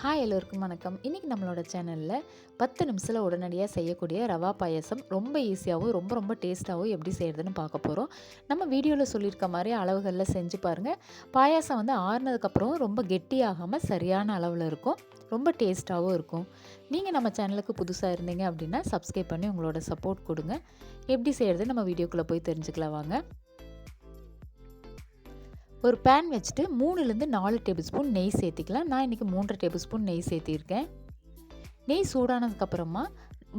Hi எல்லோருக்கும் வணக்கம். இன்றைக்கி நம்மளோட சேனலில் பத்து நிமிஷத்தில் உடனடியாக செய்யக்கூடிய ரவா பாயசம் ரொம்ப ஈஸியாகவும் ரொம்ப ரொம்ப டேஸ்ட்டாகவும் எப்படி செய்கிறதுன்னு பார்க்க போகிறோம் நம்ம வீடியோவில் சொல்லியிருக்க மாதிரி அளவுகளில் செஞ்சு பாருங்கள் பாயாசம் வந்து ஆறுனதுக்கப்புறம் ரொம்ப கெட்டியாகாமல் சரியான அளவில் இருக்கும். ரொம்ப டேஸ்ட்டாகவும் இருக்கும். நீங்கள் நம்ம சேனலுக்கு புதுசாக இருந்தீங்க அப்படின்னா சப்ஸ்கிரைப் பண்ணி உங்களோட சப்போர்ட் கொடுங்க. எப்படி செய்கிறது நம்ம வீடியோக்குள்ளே போய் தெரிஞ்சுக்கலாம் வாங்க. ஒரு பேன் வச்சுட்டு மூணுலேருந்து நாலு டேபிள் ஸ்பூன் நெய் சேர்த்திக்கலாம். நான் இன்றைக்கி மூன்றரை டேபிள் ஸ்பூன் நெய் சேர்த்திருக்கேன். நெய் சூடானதுக்கப்புறமா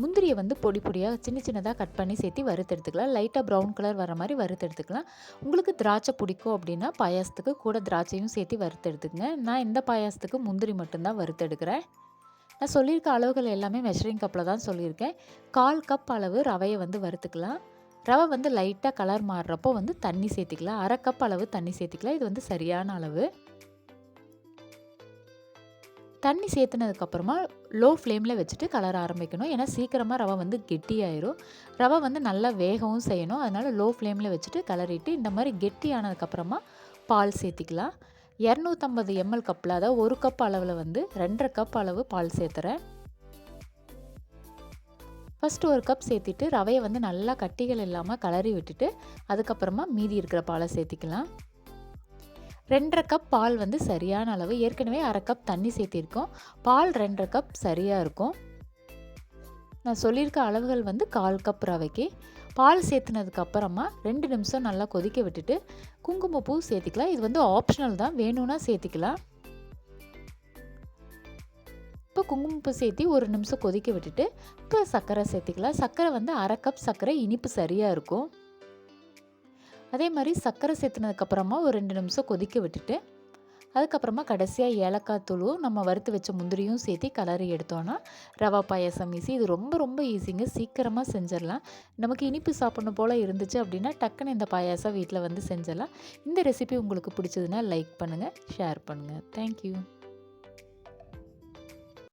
முந்திரியை வந்து பொடி பொடியாக சின்ன சின்னதாக கட் பண்ணி சேர்த்து வறுத்தெடுத்துக்கலாம். லைட்டாக ப்ரௌன் கலர் வர மாதிரி வறுத்தெடுத்துக்கலாம். உங்களுக்கு திராட்சை பிடிக்கும் அப்படின்னா பாயாசத்துக்கு கூட திராட்சையும் சேர்த்து வறுத்தெடுத்துக்கங்க. நான் இந்த பாயாசத்துக்கு முந்திரி மட்டும்தான் வறுத்தெடுக்கிறேன். நான் சொல்லியிருக்க அளவுகள் எல்லாமே மெஷரிங் கப்பில் தான் சொல்லியிருக்கேன். கால் கப் அளவு ரவையை வந்து வறுத்துக்கலாம். ரவை வந்து லைட்டாக கலர் மாறுறப்போ வந்து தண்ணி சேர்த்திக்கலாம். அரை கப் அளவு தண்ணி சேர்த்திக்கலாம். இது வந்து சரியான அளவு. தண்ணி சேர்த்துனதுக்கப்புறமா லோ ஃப்ளேமில் வச்சுட்டு கலர ஆரம்பிக்கணும். ஏன்னா சீக்கிரமாக ரவை வந்து கெட்டியாயிரும். ரவை வந்து நல்லா வேகவும் செய்யணும். அதனால் லோ ஃப்ளேமில் வச்சுட்டு கலரிட்டு இந்த மாதிரி கெட்டி ஆனதுக்கப்புறமா பால் சேர்த்திக்கலாம். இரநூத்தம்பது எம்எல் கப்பில் அதாவது ஒரு கப் அளவில் வந்து ரெண்டரை கப் அளவு பால் சேர்த்துறேன். ஃபஸ்ட்டு ஒரு கப் சேர்த்துட்டு ரவையை வந்து நல்லா கட்டிகள் இல்லாமல் கலரி விட்டுட்டு அதுக்கப்புறமா மீதி இருக்கிற பாலை சேர்த்திக்கலாம். ரெண்டரை கப் பால் வந்து சரியான அளவு ஏற்கனவே அரை கப் தண்ணி சேர்த்திருக்கோம். பால் ரெண்டரை கப் சரியாக இருக்கும். நான் சொல்லியிருக்க அளவுகள் வந்து கால் கப் ரவைக்கு. பால் சேர்த்துனதுக்கு அப்புறமா ரெண்டு நிமிஷம் நல்லா கொதிக்க விட்டுட்டு குங்குமப்பூ சேர்த்திக்கலாம். இது வந்து ஆப்ஷனல் தான் வேணும்னா சேர்த்திக்கலாம். இப்போ குங்குமப்பூ சேர்த்தி ஒரு நிமிஷம் கொதிக்க விட்டுட்டு இப்போ சர்க்கரை சேர்த்திக்கலாம். சர்க்கரை வந்து அரை கப் சர்க்கரை இனிப்பு சரியாக இருக்கும். அதே மாதிரி சர்க்கரை சேர்த்துனதுக்கப்புறமா ஒரு ரெண்டு நிமிஷம் கொதிக்க விட்டுட்டு அதுக்கப்புறமா கடைசியாக ஏலக்காய் தூளும் நம்ம வறுத்து வச்ச முந்திரியும் சேர்த்து கலரி எடுத்தோன்னா ரவா பாயசம் ஈஸி இது ரொம்ப ரொம்ப ஈஸிங்க சீக்கிரமாக செஞ்சிடலாம். நமக்கு இனிப்பு சாப்பிடணும் போல் இருந்துச்சு அப்படின்னா டக்குன்னு இந்த பாயாசம் வீட்டில் வந்து செஞ்சிடலாம். இந்த ரெசிபி உங்களுக்கு பிடிச்சதுன்னா லைக் பண்ணுங்கள் ஷேர் பண்ணுங்கள் தேங்க்யூ